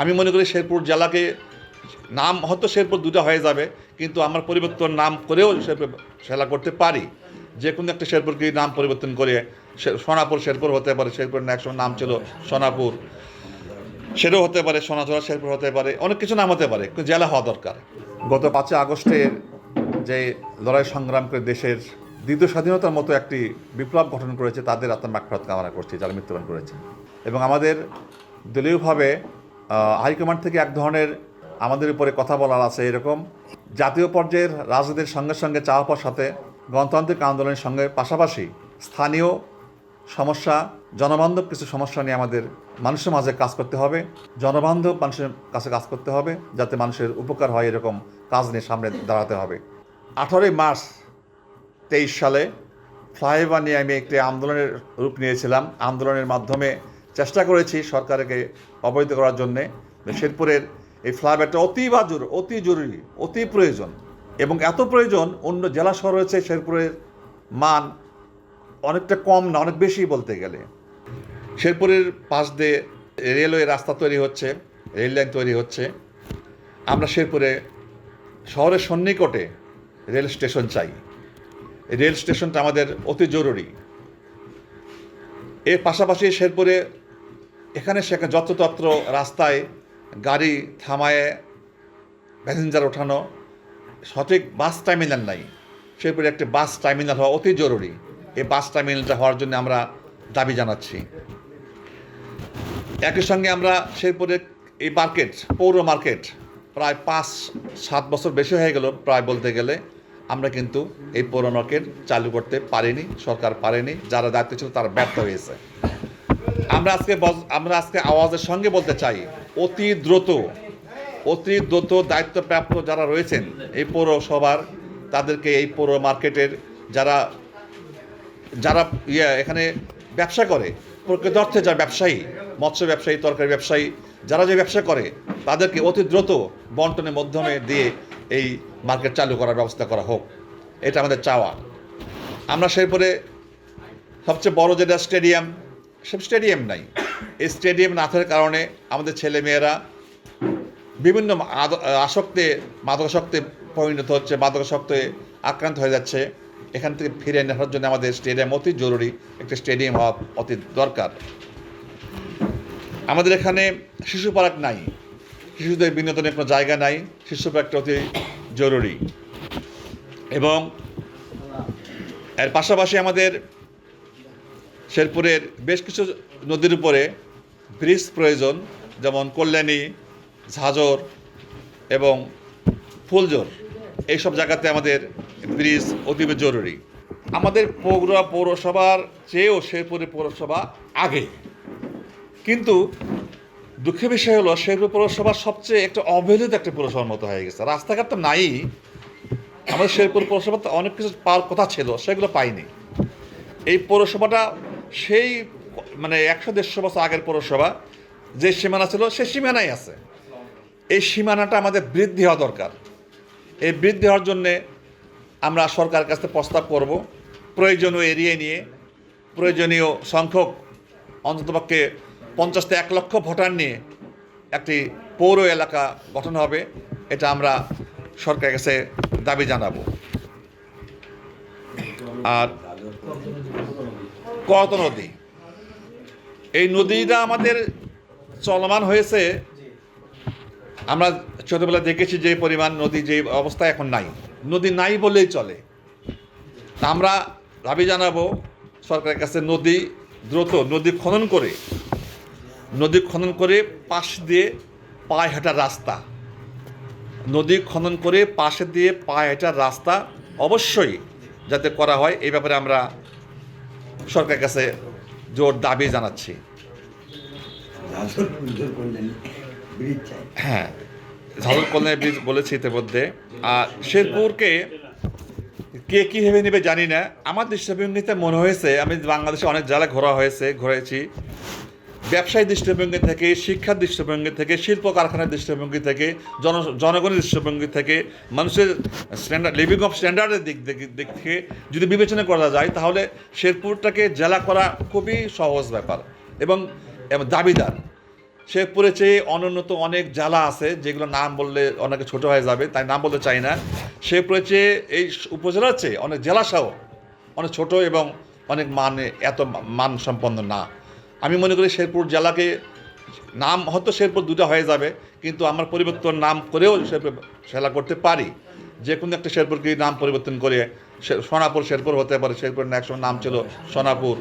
আমি মনে করি শেরপুর জেলাকে, নাম হয়তো শেরপুর দুটো হয়ে যাবে, কিন্তু আমরা পরিবর্তন নাম করেও শেরপুর জেলা করতে পারি। যে কোনো একটা শেরপুরকে নাম পরিবর্তন করে সোনাপুর শেরপুর হতে পারে, শেরপুর একসময় নাম ছিল সোনাপুর। সেটাও হতে পারে সোনাচড়া শেরপুর হতে পারে, অনেক কিছু নাম হতে পারে জেলা হওয়া দরকার। গত পাঁচই আগস্টের যে লড়াই সংগ্রাম করে দেশের দ্বিতীয় স্বাধীনতার মতো একটি বিপ্লব গঠন করেছে, তাদের আত্মার কামনা করছি, যারা মৃত্যুবরণ করেছে এবং আমাদের দলীয়ভাবে হাইকমান্ড থেকে এক ধরনের আমাদের উপরে কথা বলার আছে এরকম। জাতীয় পর্যায়ের রাজনীতির সঙ্গে সঙ্গে চাওয়া পাওয়ার সাথে গণতান্ত্রিক আন্দোলনের সঙ্গে পাশাপাশি স্থানীয় সমস্যা, জনবান্ধব কিছু সমস্যা নিয়ে আমাদের মানুষের মাঝে কাজ করতে হবে। জনবান্ধব মানুষের কাছে কাজ করতে হবে যাতে মানুষের উপকার হয় এরকম কাজ নিয়ে সামনে দাঁড়াতে হবে। আঠারোই মার্চ তেইশ সালে ফ্লাইওভার নিয়ে আমি একটি আন্দোলনের রূপ নিয়েছিলাম। আন্দোলনের মাধ্যমে চেষ্টা করেছি সরকারকে অবহিত করার জন্যে শেরপুরের এই ফ্লাইওভারটা অতি বাজুর, অতি জরুরি, অতি প্রয়োজন এবং এত প্রয়োজন অন্য জেলা শহর রয়েছে শেরপুরের মান অনেকটা কম না, অনেক বেশি বলতে গেলে। শেরপুরের পাশ দিয়ে রেলওয়ে রাস্তা তৈরি হচ্ছে, রেল লাইন তৈরি হচ্ছে। আমরা শেরপুরে শহরের সন্নিকটে রেল স্টেশন চাই। রেল স্টেশনটা আমাদের অতি জরুরি। এর পাশাপাশি শেরপুরে এখানে সেখানে যত্রতত্র রাস্তায় গাড়ি থামায়ে প্যাসেঞ্জার ওঠানো। সঠিক বাস টার্মিনাল নাই। শেরপুরে একটি বাস টার্মিনাল হওয়া অতি জরুরি। এই বাস টার্মিনালটা হওয়ার জন্য আমরা দাবি জানাচ্ছি। একই সঙ্গে আমরা শেরপুরের এই মার্কেট পৌর মার্কেট প্রায় পাঁচ, সাত বছর বেশি হয়ে গেল প্রায় বলতে গেলে। আমরা কিন্তু এই পৌর মার্কেট চালু করতে পারিনি, সরকার পারেনি। যারা দায়িত্ব ছিল তারা ব্যর্থ হয়েছে। আমরা আজকে আমরা আজকে আওয়াজের সঙ্গে বলতে চাই, অতি দ্রুত অতি দ্রুত দায়িত্বপ্রাপ্ত যারা রয়েছেন এই পৌরসভার, তাদেরকে এই পৌর মার্কেটের যারা যারা ইয়ে এখানে ব্যবসা করে, প্রকৃত অর্থে যারা ব্যবসায়ী, মৎস্য ব্যবসায়ী, তরকারি ব্যবসায়ী, যারা যে ব্যবসা করে, তাদেরকে অতি দ্রুত বন্টনের মাধ্যমে দিয়ে এই মার্কেট চালু করার ব্যবস্থা করা হোক। এটা আমাদের চাওয়া। আমরা সেই পরে সবচেয়ে বড় যেটা স্টেডিয়াম সব স্টেডিয়াম নাই। এই স্টেডিয়াম না থাকার কারণে আমাদের ছেলেমেয়েরা বিভিন্ন আসক্তে, মাদকাসক্তে পরিণত হচ্ছে, মাদকাসক্তে আক্রান্ত হয়ে যাচ্ছে। এখান থেকে ফিরে আসার জন্য আমাদের স্টেডিয়াম অতি জরুরি, একটা স্টেডিয়াম হওয়া অতি দরকার। আমাদের এখানে শিশু পার্ক নাই। শিশুদের বিনোদনের কোনো জায়গা নাই। শিশু পার্কটা অতি জরুরি। এবং এর পাশাপাশি আমাদের শেরপুরের বেশ কিছু নদীর উপরে ব্রিজ প্রয়োজন, যেমন কল্যাণী, ঝাঁঝর এবং ফুলজোর এইসব জায়গাতে আমাদের ব্রিজ অতীব জরুরি। আমাদের পৌরা পৌরসভার চেয়েও শেরপুরের পৌরসভা আগে। কিন্তু দুঃখের বিষয় হলো, শেরপুর পৌরসভা সবচেয়ে একটা অবহেলিত একটা পৌরসভার মতো হয়ে গেছে। রাস্তাঘাট তো নাই। আমাদের শেরপুর পৌরসভা তো অনেক কিছু পাওয়ার কথা ছিল, সেগুলো পাইনি। এই পৌরসভাটা সেই মানে একশো দেড়শো বছর আগের পৌরসভা, যে সীমানা ছিল সে সীমানাই আছে। এই সীমানাটা আমাদের বৃদ্ধি হওয়া দরকার। এই বৃদ্ধি হওয়ার জন্যে আমরা সরকারের কাছে প্রস্তাব করব, প্রয়োজনীয় এরিয়া নিয়ে। প্রয়োজনীয় সংখ্যক, অন্ততপক্ষে থেকে এক লক্ষ ভোটার নিয়ে একটি পৌর এলাকা গঠন হবে, এটা আমরা সরকারের কাছে দাবি জানাব। আর কত নদী? এই নদীটা আমাদের চলমান হয়েছে। আমরা ছোটবেলায় দেখেছি যে পরিমাণ নদী, যে অবস্থা এখন নাই। নদী নাই বললেই চলে। আমরা দাবি জানাব, সরকারের কাছে নদী দ্রুত, নদী খনন করে, নদী খনন করে পাশ দিয়ে পায়ে হাঁটার রাস্তা। নদী খনন করে পাশে দিয়ে পায়ে হাঁটার রাস্তা অবশ্যই যাতে করা হয়, এই ব্যাপারে আমরা সরকারের কাছে জোর দাবি জানাচ্ছি। হ্যাঁ ঝালর কল্যাণ ব্রিজ বলেছি ইতিমধ্যে। আর শেরপুরকে কে কী ভেবে নেবে জানি না। আমার দৃষ্টিভঙ্গিতে মনে হয়েছে, আমি বাংলাদেশে অনেক জায়গায় ঘোরা হয়েছে, ঘুরেছি। ব্যবসায়ী দৃষ্টিভঙ্গি থেকে, শিক্ষার দৃষ্টিভঙ্গি থেকে, শিল্প কারখানার দৃষ্টিভঙ্গি থেকে, জন, জনগণের দৃষ্টিভঙ্গি থেকে, মানুষের স্ট্যান্ডার্ড লিভিং অফ স্ট্যান্ডার্ডের দিক দিক থেকে যদি বিবেচনা করা যায়, তাহলে শেরপুরটাকে জেলা করা খুবই সহজ ব্যাপার এবং এবং দাবিদার। শেরপুরে চেয়ে অনুন্নত অনেক জেলা আছে যেগুলো নাম বললে অনেকে ছোট হয়ে যাবে, তাই নাম বলতে চাই না। শেরপুরে চেয়ে এই উপজেলার চেয়ে অনেক জেলাসহ অনেক ছোট এবং অনেক মানে এত মান সম্পন্ন না। আমি মনে করি শেরপুর জেলাকে, নাম হয়তো শেরপুর দুটো হয়ে যাবে, কিন্তু আমার পরিবর্তন নাম করেও শেরপুর সেলা করতে পারি। যে কোনো একটা শেরপুরকে নাম পরিবর্তন করে সোনাপুর শেরপুর হতে পারে শেরপুর একসময় নাম ছিল সোনাপুর।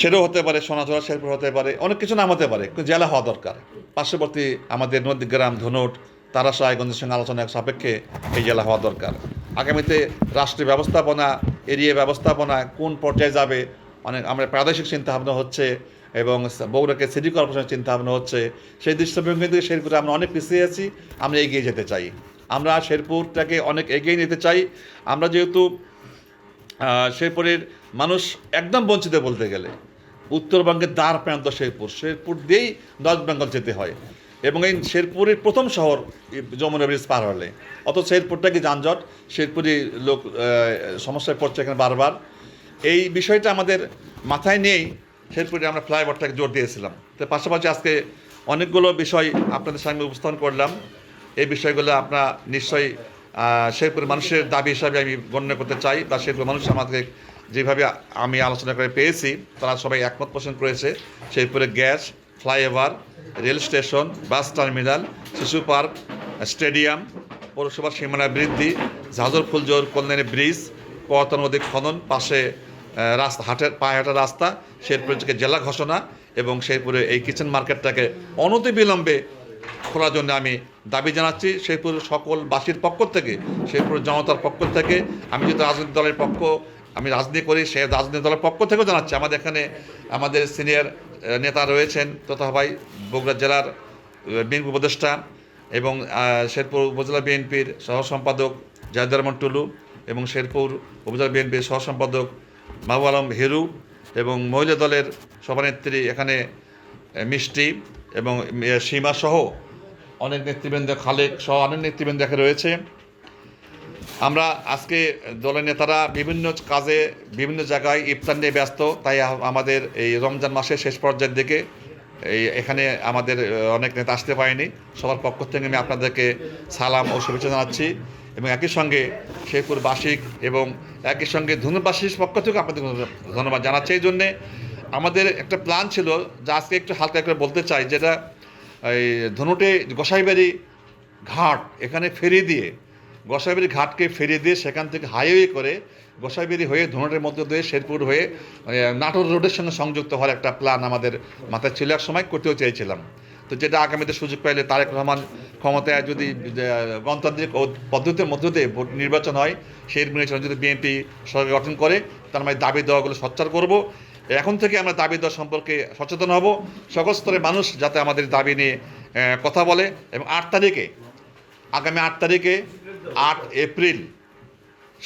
সেটাও হতে পারে, সোনাঝোড়া শেরপুর হতে পারে, অনেক কিছু নাম হতে পারে জেলা হওয়া দরকার। পার্শ্ববর্তী আমাদের নদীগ্রাম ধনুট তারাশাহগঞ্জের সঙ্গে আলোচনার সাপেক্ষে এই জেলা হওয়া দরকার। আগামীতে রাষ্ট্রীয় ব্যবস্থাপনা, এরিয়া ব্যবস্থাপনা কোন পর্যায়ে যাবে অনেক আমরা প্রাদেশিক চিন্তাভাবনা হচ্ছে এবং বগুড়াকে সিটি কর্পোরেশনের চিন্তাভাবনা হচ্ছে। সেই দৃষ্টিভঙ্গি থেকে শেরপুরে আমরা অনেক পিছিয়ে আছি, আমরা এগিয়ে যেতে চাই। আমরা শেরপুরটাকে অনেক এগিয়ে নিতে চাই। আমরা যেহেতু শেরপুরের মানুষ একদম বঞ্চিত বলতে গেলে। উত্তরবঙ্গের দ্বার প্রান্ত শেরপুর। শেরপুর দিয়েই নর্থ বেঙ্গল যেতে হয়। এবং এই শেরপুরের প্রথম শহর যমুনা ব্রিজ পার হলে। অত শেরপুরটা কি যানজট? শেরপুরি লোক সমস্যায় পড়ছে এখানে বারবার। এই বিষয়টা আমাদের মাথায় নিয়েই শেরপুরে আমরা ফ্লাইওভারটাকে জোর দিয়েছিলাম। তো পাশাপাশি আজকে অনেকগুলো বিষয় আপনাদের সামনে উপস্থাপন করলাম। এই বিষয়গুলো আপনারা নিশ্চয়ই শেরপুর মানুষের দাবি হিসাবে আমি গণ্য করতে চাই বা শেরপুর মানুষ আমাদের যেভাবে আমি আলোচনা করে পেয়েছি, তারা সবাই একমত পোষণ করেছে। শেরপুরে gas, flyover, rail station, bus terminal, শিশু পার্ক, স্টেডিয়াম, পৌরসভার সীমানা বৃদ্ধি, ঝাঁঝর ফুলজোর কল্যাণী ব্রিজ কত নদী খনন, পাশে রাস্তা, হাটের পায়ে হাঁটা রাস্তা শেরপুর থেকে জেলা ঘোষণা এবং শেরপুরে এই কিচেন মার্কেটটাকে অনতিবিলম্বে খোলার জন্য আমি দাবি জানাচ্ছি। শেরপুর সকল বাসীর পক্ষ থেকে, শেরপুর জনতার পক্ষ থেকে, আমি যেহেতু রাজনৈতিক দলের পক্ষ, আমি রাজনীতি করি, সে রাজনৈতিক দলের পক্ষ থেকেও জানাচ্ছি। আমাদের এখানে আমাদের সিনিয়র নেতা রয়েছেন তথা ভাই বগুড়া জেলার বিএনপি উপদেষ্টা এবং শেরপুর উপজেলা বিএনপির সহ সম্পাদক রহমান টুলু এবং শেরপুর উপজেলা বিএনপির সহ সম্পাদক মাহবু আলম হেরু এবং মহিলা দলের সভানেত্রী এখানে মিষ্টি এবং সীমা সহ অনেক নেতৃবৃন্দ খালেক সহ অনেক নেতৃবৃন্দ এখানে রয়েছে। আমরা আজকে দলের নেতারা বিভিন্ন কাজে বিভিন্ন জায়গায় ইফতার নিয়ে ব্যস্ত, তাই আমাদের এই রমজান মাসের শেষ পর্যায়ের দিকে এই, এখানে আমাদের অনেক নেতা আসতে পারেনি। সবার পক্ষ থেকে আমি আপনাদেরকে সালাম ও শুভেচ্ছা জানাচ্ছি। এবং একই সঙ্গে শেরপুর বাসিক এবং একই সঙ্গে ধনুবাসীর পক্ষ থেকে আপনাদের ধন্যবাদ জানাচ্ছি। এই জন্যে আমাদের একটা প্ল্যান ছিল যা আজকে একটু হালকা করে বলতে চাই, যেটা এই ধনুটে গোসাইবাড়ি ঘাট এখানে ফেরি দিয়ে গোসাইবাড়ি ঘাটকে ফেরিয়ে দিয়ে সেখান থেকে হাইওয়ে করে গোসাইবাড়ি হয়ে ধনুটের মধ্য দিয়ে শেরপুর হয়ে নাটোর রোডের সঙ্গে সংযুক্ত হওয়ার একটা প্ল্যান আমাদের মাথায় ছিল। এক সময় করতেও চেয়েছিলাম। তো যেটা আগামীতে সুযোগ পাইলে তারেক রহমান ক্ষমতায় যদি গণতান্ত্রিক পদ্ধতির মধ্য দিয়ে ভোট নির্বাচন হয়, সেই নির্বাচন যদি বিএনপি সরকার গঠন করে, তার মানে দাবি দেওয়াগুলো সচ্চার করব। এখন থেকে আমরা দাবি দেওয়া সম্পর্কে সচেতন হব। সকল স্তরের মানুষ যাতে আমাদের দাবি নিয়ে কথা বলে এবং আট তারিখে, আগামী আট তারিখে আট এপ্রিল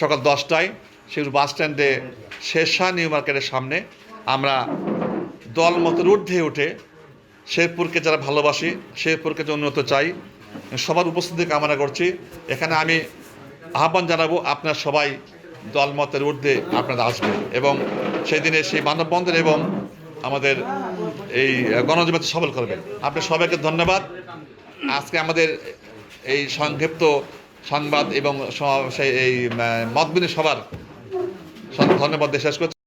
সকাল দশটায় সেগুলো বাস স্ট্যান্ডে শেরশাহ নিউ মার্কেটের সামনে আমরা দল মতো ঊর্ধ্বে উঠে শেরপুরকে যারা ভালোবাসি, শেরপুরকে যে উন্নত চাই, সবার উপস্থিতি কামনা করছি। এখানে আমি আহ্বান জানাব, আপনার সবাই দল দলমতের ঊর্ধ্বে আপনারা আসবেন। এবং সেই দিনে সেই মানববন্ধন এবং আমাদের এই গণজীবন সবল করবেন। আপনার সবাইকে ধন্যবাদ। আজকে আমাদের এই সংক্ষিপ্ত সংবাদ এবং সেই এই মতবিনী সবার ধন্যবাদ দিয়ে শেষ করছি।